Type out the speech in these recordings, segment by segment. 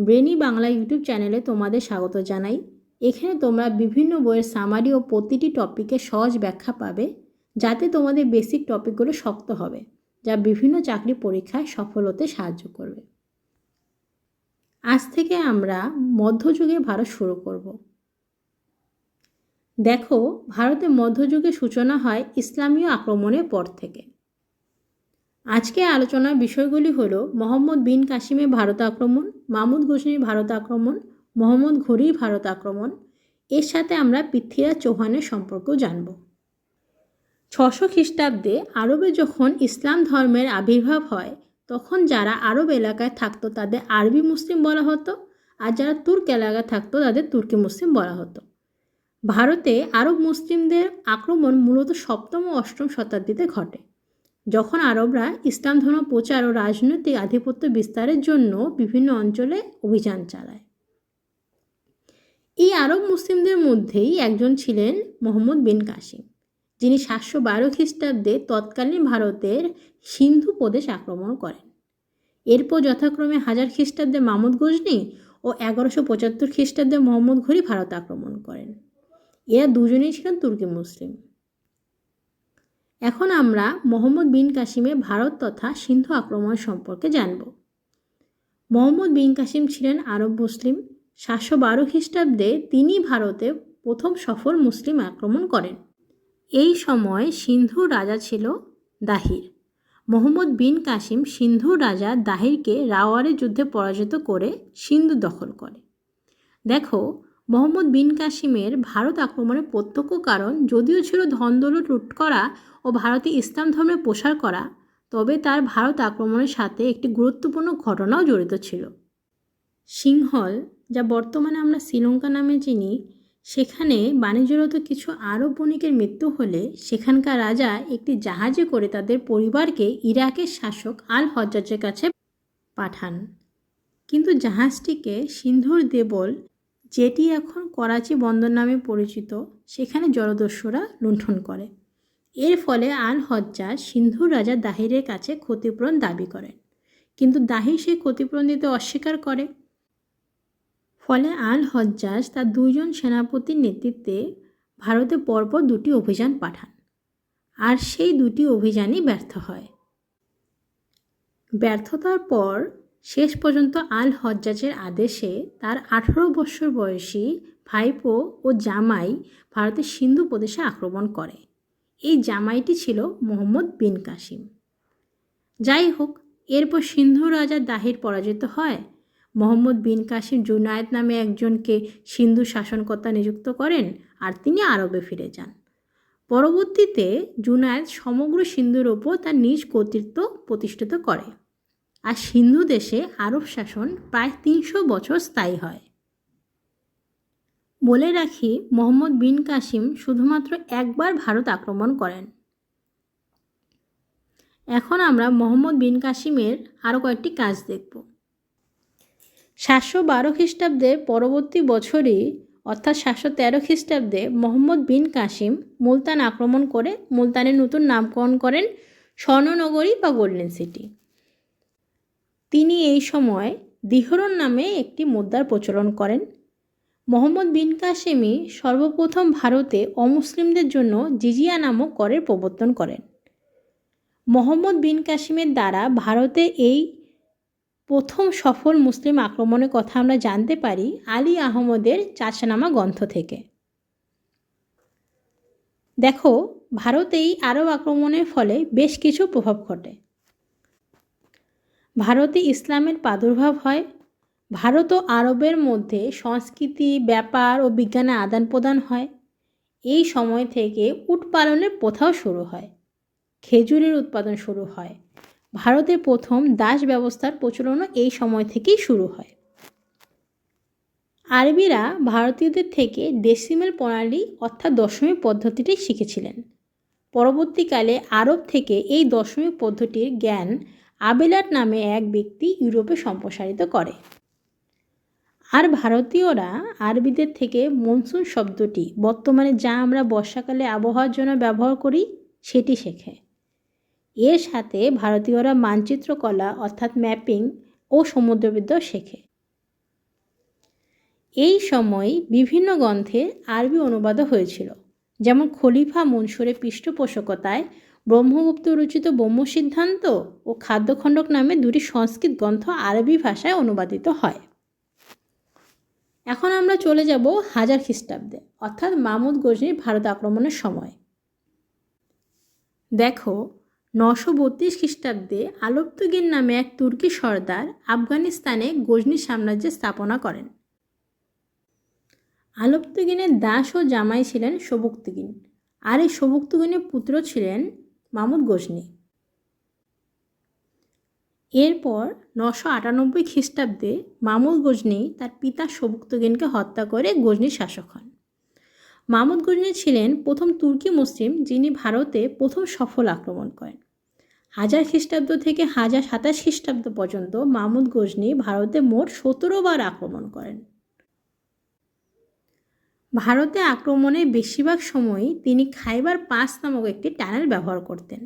Brainy Bangla YouTube চ্যানেলে তোমাদের স্বাগত জানাই। এখানে তোমরা বিভিন্ন বইয়ের সামারি ও প্রতিটি টপিকের সহজ ব্যাখ্যা পাবে, যাতে তোমাদের বেসিক টপিকগুলো শক্ত হবে, যা বিভিন্ন চাকরি পরীক্ষায় সফল হতে সাহায্য করবে। আজ থেকে আমরা মধ্যযুগে ভারত শুরু করব। দেখো, ভারতে মধ্যযুগের সূচনা হয় ইসলামীয় আক্রমণের পর থেকে। আজকে আলোচনার বিষয়গুলি হল মোহাম্মদ বিন কাসিমের ভারত আক্রমণ মামুদ গোসনির ভারত আক্রমণ, মোহাম্মদ ঘুরির ভারত আক্রমণ। এর সাথে আমরা পৃথ্বীরাজ চৌহানের সম্পর্ক জানব। ছশো খ্রিস্টাব্দে আরবে যখন ইসলাম ধর্মের আবির্ভাব হয়, তখন যারা আরব এলাকায় থাকতো তাদের আরবি মুসলিম বলা হতো, আর যারা তুর্ক এলাকায় থাকতো তাদের তুর্কি মুসলিম বলা হতো। ভারতে আরব মুসলিমদের আক্রমণ মূলত সপ্তম ও অষ্টম শতাব্দীতে ঘটে। যখন আরবরা ইসলাম ধর্ম প্রচার ও রাজনৈতিক আধিপত্য বিস্তারের জন্য বিভিন্ন অঞ্চলে অভিযান চালায়। এই আরব মুসলিমদের মধ্যেই একজন ছিলেন মোহাম্মদ বিন কাসিম, যিনি সাতশো বারো খ্রিস্টাব্দে তৎকালীন ভারতের সিন্ধু প্রদেশ আক্রমণ করেন। এরপর যথাক্রমে হাজার খ্রিস্টাব্দে মামুদ গজনি ও এগারোশো পঁচাত্তর খ্রিস্টাব্দে মোহাম্মদ ঘড়ি ভারত আক্রমণ করেন। এরা দুজনেই ছিলেন তুর্কি মুসলিম। এখন আমরা মোহাম্মদ বিন কাসিমের ভারত তথা সিন্ধু আক্রমণ সম্পর্কে জানব। মোহাম্মদ বিন কাসিম ছিলেন আরব মুসলিম। সাতশো বারো খ্রিস্টাব্দে তিনি ভারতে প্রথম সফল মুসলিম আক্রমণ করেন। এই সময় সিন্ধু রাজা ছিল দাহির। মোহাম্মদ বিন কাসিম সিন্ধু রাজা দাহিরকে রাওয়ারের যুদ্ধে পরাজিত করে সিন্ধু দখল করে। দেখো মোহাম্মদ বিন কাসিমের ভারত আক্রমণের প্রত্যক্ষ কারণ যদিও ছিল ধনদৌলত লুট করা ও ভারতে ইসলাম ধর্মের প্রসার করা, তবে তার ভারত আক্রমণের সাথে একটি গুরুত্বপূর্ণ ঘটনাও জড়িত ছিল। সিংহল, যা বর্তমানে আমরা শ্রীলঙ্কা নামে চিনি, সেখানে বাণিজ্যরত কিছু আরব বণিকের মৃত্যু হলে সেখানকার রাজা একটি জাহাজে করে তাদের পরিবারকে ইরাকের শাসক আল হজ্জাজের কাছে পাঠান। কিন্তু জাহাজটিকে সিন্ধুর দেবল যেটি এখন করাচি বন্দর নামে পরিচিত, সেখানে জলদস্যুরা লুণ্ঠন করে। এর ফলে আল হজ্জাজ সিন্ধুর রাজা দাহিরের কাছে ক্ষতিপূরণ দাবি করেন। কিন্তু দাহির সেই ক্ষতিপূরণ দিতে অস্বীকার করে। ফলে আল হজ্জাজ তার দুইজন সেনাপতির নেতৃত্বে ভারতে পরপর দুটি অভিযান পাঠান। আর সেই দুটি অভিযানই ব্যর্থ হয়। ব্যর্থতার পর শেষ পর্যন্ত আল হজ্জাজের আদেশে তার আঠারো বছর বয়সী ভাইপো ও জামাই ভারতের সিন্ধু প্রদেশে আক্রমণ করে। এই জামাইটি ছিল মোহাম্মদ বিন কাসিম। যাই হোক, এরপর সিন্ধু রাজা দাহির পরাজিত হয়। মোহাম্মদ বিন কাসিম জুনায়েদ নামে একজনকে সিন্ধু শাসনকর্তা নিযুক্ত করেন আর তিনি আরবে ফিরে যান। পরবর্তীতে জুনায়েদ সমগ্র সিন্ধুর ওপর তার নিজ কর্তৃত্ব প্রতিষ্ঠিত করে। আর সিন্ধু দেশে আরব শাসন প্রায় তিনশো বছর স্থায়ী হয়। বলে রাখি, মোহাম্মদ বিন কাসিম শুধুমাত্র একবার ভারত আক্রমণ করেন। এখন আমরা মোহাম্মদ বিন কাসিমের আরও কয়েকটি কাজ দেখব। সাতশো বারো খ্রিস্টাব্দে পরবর্তী বছরই, অর্থাৎ সাতশো তেরো খ্রিস্টাব্দে মোহাম্মদ বিন কাসিম মুলতান আক্রমণ করে মুলতানের নতুন নামকরণ করেন স্বর্ণনগরী বা গোল্ডেন সিটি। তিনি এই সময় দিহরন নামে একটি মুদ্রার প্রচলন করেন। মোহাম্মদ বিন কাসেমি সর্বপ্রথম ভারতে অমুসলিমদের জন্য জিজিয়া নামক করের প্রবর্তন করেন। মোহাম্মদ বিন কাসিমের দ্বারা ভারতে এই প্রথম সফল মুসলিম আক্রমণের কথা আমরা জানতে পারি আলী আহমদের চাচানামা গ্রন্থ থেকে। দেখো, ভারতেই আরব আক্রমণের ফলে বেশ কিছু প্রভাব ঘটে। ভারতে ইসলামের প্রাদুর্ভাব হয়? ভারত ও আরবের মধ্যে সংস্কৃতি, ব্যাপার ও বিজ্ঞানের আদান প্রদান হয়। এই সময় থেকে উট পালনের প্রথাও শুরু হয়। খেজুরের উৎপাদন শুরু হয়। ভারতের প্রথম দাস ব্যবস্থার প্রচলনও এই সময় থেকেই শুরু হয়। আরবিরা ভারতীয়দের থেকে ডেসিমেল প্রণালী অর্থাৎ দশমিক পদ্ধতিটি শিখেছিলেন। পরবর্তীকালে আরব থেকে এই দশমিক পদ্ধতির জ্ঞান আবেলাট নামে এক ব্যক্তি ইউরোপে সম্প্রসারিত করে। আর ভারতীয়রা আরবিদের থেকে মনসুন শব্দটি, বর্তমানে যা আমরা বর্ষাকালে আবহাওয়ার জন্য ব্যবহার করি, সেটি শেখে। এর সাথে ভারতীয়রা মানচিত্রকলা অর্থাৎ ম্যাপিং ও সমুদ্রবিদ্যাও শেখে। এই সময় বিভিন্ন গ্রন্থের আরবি অনুবাদও হয়েছিল, যেমন খলিফা মনসুরের পৃষ্ঠপোষকতায় ব্রহ্মগুপ্ত রচিত ব্রহ্ম সিদ্ধান্ত ও খাদ্যখণ্ডক নামে দুটি সংস্কৃত গ্রন্থ আরবি ভাষায় অনুবাদিত হয়। এখন আমরা চলে যাব হাজার খ্রিস্টাব্দে, অর্থাৎ মামুদ গজনির ভারত আক্রমণের সময়। দেখো, নশো বত্রিশ খ্রিস্টাব্দে আলপ্তগির নামে এক তুর্কি সর্দার আফগানিস্তানে গজনি সাম্রাজ্য স্থাপনা করেন। আলপ্তগিনের দাস ও জামাই ছিলেন সবুক্তগিন। আর এই সবুক্তগিনের পুত্র ছিলেন মামুদ গজনি এরপর নশো আটানব্বই খ্রিস্টাব্দে মামুদ গজনি তার পিতা সবুক্তগিনকে হত্যা করে গজনির শাসক হন। মামুদ গজনি ছিলেন প্রথম তুর্কি মুসলিম যিনি ভারতে প্রথম সফল আক্রমণ করেন। হাজার খ্রিস্টাব্দ থেকে হাজার সাতাশ খ্রিস্টাব্দ পর্যন্ত মামুদ গজনি ভারতে মোট সতেরো বার আক্রমণ করেন। ভারতে আক্রমণের বেশিরভাগ সময়ই তিনি খাইবার পাস নামক একটি টানেল ব্যবহার করতেন।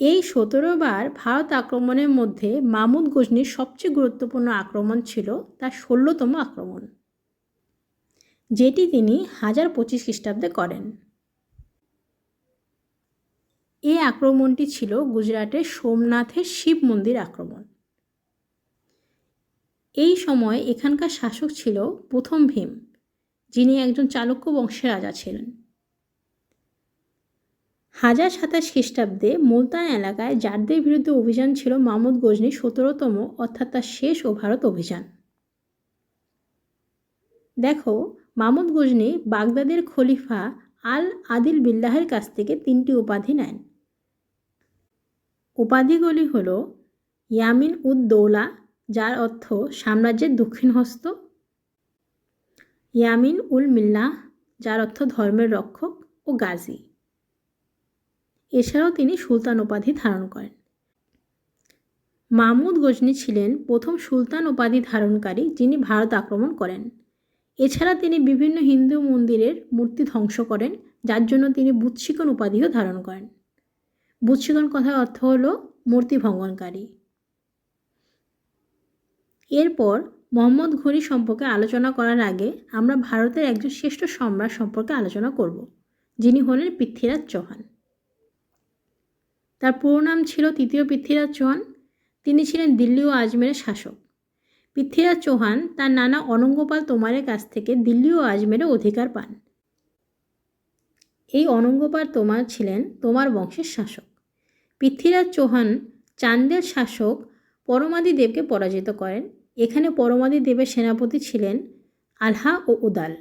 এই সতেরো বার ভারত আক্রমণের মধ্যে মামুদ গজনির সবচেয়ে গুরুত্বপূর্ণ আক্রমণ ছিল তার ষোলোতম আক্রমণ, যেটি তিনি হাজার পঁচিশ খ্রিস্টাব্দে করেন। এই আক্রমণটি ছিল গুজরাটের সোমনাথের শিব মন্দির আক্রমণ। এই সময় এখানকার শাসক ছিল প্রথম ভীম, যিনি একজন চালুক্য বংশের রাজা ছিলেন। হাজার সাতাশ খ্রিস্টাব্দে মুলতান এলাকায় জারদের বিরুদ্ধে অভিযান ছিল মাহমুদ গজনির সতেরোতম, অর্থাৎ তার শেষ ও ভারত অভিযান। দেখো, মাহমুদ গজনি বাগদাদের খলিফা আল আদিল বিল্লাহের কাছ থেকে তিনটি উপাধি নেন। উপাধিগুলি হল ইয়ামিন উদ দৌলা যার অর্থ সাম্রাজ্যের দক্ষিণ হস্ত ইয়ামিন উল মিল্লাহ, যার অর্থ ধর্মের রক্ষক ও গাজী। এছাড়াও তিনি সুলতান উপাধি ধারণ করেন। মাহমুদ গজনি ছিলেন প্রথম সুলতান উপাধি ধারণকারী যিনি ভারত আক্রমণ করেন। এছাড়া তিনি বিভিন্ন হিন্দু মন্দিরের মূর্তি ধ্বংস করেন, যার জন্য তিনি বুৎসিকন উপাধিও ধারণ করেন। বুৎসিকন কথার অর্থ হল মূর্তি ভঙ্গনকারী। এরপর মোহাম্মদ ঘড়ি সম্পর্কে আলোচনা করার আগে আমরা ভারতের একজন শ্রেষ্ঠ সম্রাট সম্পর্কে আলোচনা করব, যিনি হলেন পৃথ্বীরাজ চৌহান। তার পুরো নাম ছিল তৃতীয় পৃথ্বীরাজ চৌহান। তিনি ছিলেন দিল্লি ও আজমেরের শাসক। পৃথ্বীরাজ চৌহান তার নানা অনঙ্গপাল তোমারের কাছ থেকে দিল্লি ও আজমেরে অধিকার পান। এই অনঙ্গপাল তোমার ছিলেন তোমার বংশের শাসক। পৃথ্বীরাজ চৌহান চান্দের শাসক পরমাদি দেবকে পরাজিত করেন। এখানে পরমাদি দেবের সেনাপতি ছিলেন আলহা ও উদাল।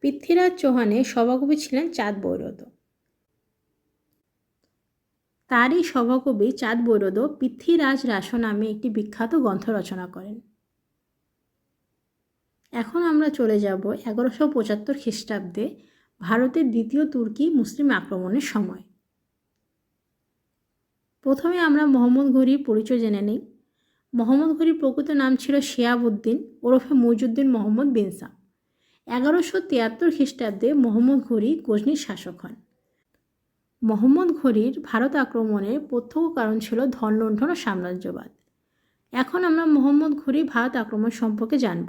পৃথ্বীরাজ চৌহানের সভাকবি ছিলেন চাঁদ বৈরদ। তারই সভাকবি চাঁদ বৈরদ পৃথ্বীরাজ রাস নামে একটি বিখ্যাত গ্রন্থ রচনা করেন। এখন আমরা চলে যাব এগারোশো পঁচাত্তর খ্রিস্টাব্দে ভারতের দ্বিতীয় তুর্কি মুসলিম আক্রমণের সময়। প্রথমে আমরা মোহাম্মদ ঘড়ির পরিচয় জেনে নিই। মোহাম্মদ ঘড়ির প্রকৃত নাম ছিল শিয়াবুদ্দিন ওরফে মইজুদ্দিন মোহাম্মদ বিনসা এগারোশো তিয়াত্তর খ্রিস্টাব্দে মোহাম্মদ ঘড়ি গজনির শাসক হন। মোহাম্মদ ঘড়ির ভারত আক্রমণের প্রত্যক্ষ কারণ ছিল ধন ধনলুণ্ঠন ও সাম্রাজ্যবাদ। এখন আমরা মোহাম্মদ ঘড়ি ভারত আক্রমণ সম্পর্কে জানব।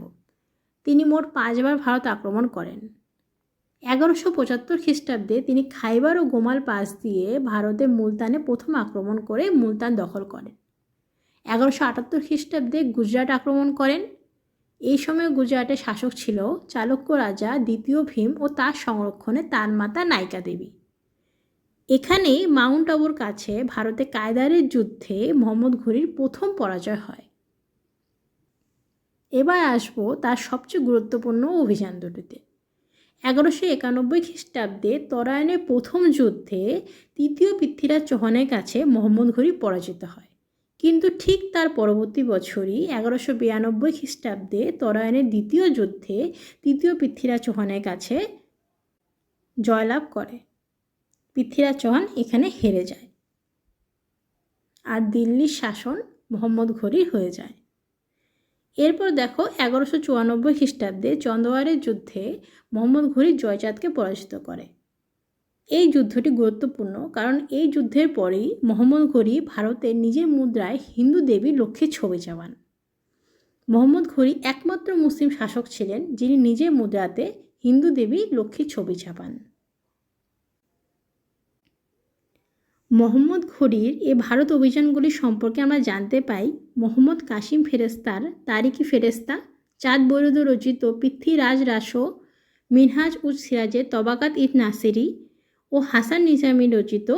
তিনি মোট পাঁচবার ভারত আক্রমণ করেন। এগারোশো পঁচাত্তর খ্রিস্টাব্দে তিনি খাইবার ও গোমাল পাস দিয়ে ভারতের মুলতানে প্রথম আক্রমণ করে মুলতান দখল করেন। এগারোশো আটাত্তর খ্রিস্টাব্দে গুজরাট আক্রমণ করেন। এই সময় গুজরাটের শাসক ছিল চালুক্য রাজা দ্বিতীয় ভীম ও তার সংরক্ষণে তার মাতা নায়িকা দেবী। এখানেই মাউন্ট আবুর কাছে ভারতে কায়দারের যুদ্ধে মোহাম্মদ ঘুরির প্রথম পরাজয় হয়। এবার আসব তার সবচেয়ে গুরুত্বপূর্ণ অভিযান দুটিতে। এগারোশো একানব্বই খ্রিস্টাব্দে তরায়ণের প্রথম যুদ্ধে তৃতীয় পৃথ্বীরাজ চৌহানের কাছে মোহাম্মদ ঘড়ি পরাজিত হয়। কিন্তু ঠিক তার পরবর্তী বছরই এগারোশো বিরানব্বই খ্রিস্টাব্দে তরায়ণের দ্বিতীয় যুদ্ধে তৃতীয় পৃথ্বীরাজ চৌহানের কাছে জয়লাভ করে। পৃথ্বীরাজ চৌহান এখানে হেরে যায় আর দিল্লির শাসন মোহাম্মদ ঘড়ির হয়ে যায়। এরপর দেখো এগারোশো চুয়ানব্বই খ্রিস্টাব্দে চন্দ্রওয়ারের যুদ্ধে মোহাম্মদ ঘড়ি জয়চাঁদকে পরাজিত করে। এই যুদ্ধটি গুরুত্বপূর্ণ কারণ এই যুদ্ধের পরেই মোহাম্মদ ঘড়ি ভারতের নিজের মুদ্রায় হিন্দু দেবী লক্ষ্মীর ছবি চাওয়ান মোহাম্মদ ঘুরি একমাত্র মুসলিম শাসক ছিলেন যিনি নিজের মুদ্রাতে হিন্দু দেবী লক্ষ্মীর ছবি ছাপান মোহাম্মদ ঘুরির এ ভারত অভিযানগুলি সম্পর্কে আমরা জানতে পাই, মোহাম্মদ কাশিম ফেরেস্তার তারিকি ফেরেস্তা চাঁদ বৈরুদ রচিত পৃথ্বীরাজ রাসো মিনহাজ উজ সিরাজের তবাকাত ইদ নাসিরি ও হাসান নিজামি রচিত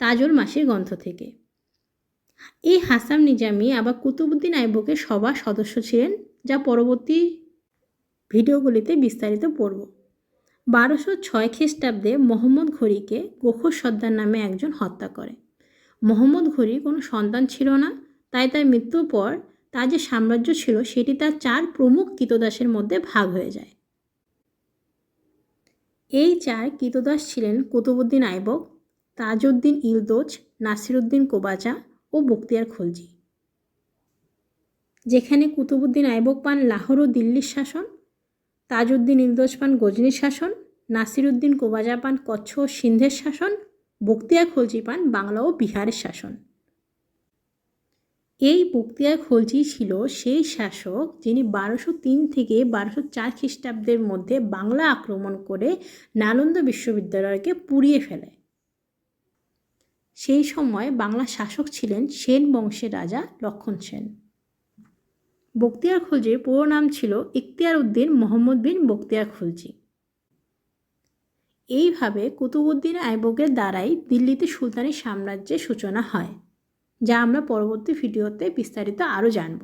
তাজুল মাসির গ্রন্থ থেকে। এই হাসান নিজামি আবার কুতুবুদ্দিন আইবকের সবার সদস্য ছিলেন, যা পরবর্তী ভিডিওগুলিতে বিস্তারিত পড়ব। বারোশো ছয় খ্রিস্টাব্দে মোহাম্মদ ঘড়িকে গোখর সর্দার নামে একজন হত্যা করে। মোহাম্মদ ঘড়ির কোনো সন্তান ছিল না, তাই তার মৃত্যুর পর তার যে সাম্রাজ্য ছিল, সেটি তার চার প্রমুখ কৃতদাসের মধ্যে ভাগ হয়ে যায়। এই চার কৃতদাস ছিলেন কুতুবুদ্দিন আইবক, তাজউদ্দিন ইলদোজ, নাসিরুদ্দিন কোবাচা ও বক্তিয়ার খলজি। যেখানে কুতুবুদ্দিন আইবক পান লাহোর ও দিল্লির শাসন, তাজউদ্দিন ইলদোজ পান গজনির শাসন, নাসিরুদ্দিন কোবাজা পান কচ্ছ ও সিন্ধের শাসন, বক্তিয়ার খলজি পান বাংলা ও বিহারের শাসন। এই বক্তিয়ার খলজি ছিল সেই শাসক যিনি বারোশো তিন থেকে বারোশো চার খ্রিস্টাব্দের মধ্যে বাংলা আক্রমণ করে নালন্দা বিশ্ববিদ্যালয়কে পুড়িয়ে ফেলে। সেই সময় বাংলা শাসক ছিলেন সেন বংশের রাজা লক্ষণ সেন। বক্তিয়ার খলজির পুরো নাম ছিল ইখতিয়ার উদ্দিন মোহাম্মদ বিন বক্তিয়ার খলজি এইভাবে কুতুবুদ্দিন আইবকের দ্বারাই দিল্লিতে সুলতানি সাম্রাজ্যের সূচনা হয়। যা আমরা পরবর্তী ভিডিওতে বিস্তারিত আরও জানব।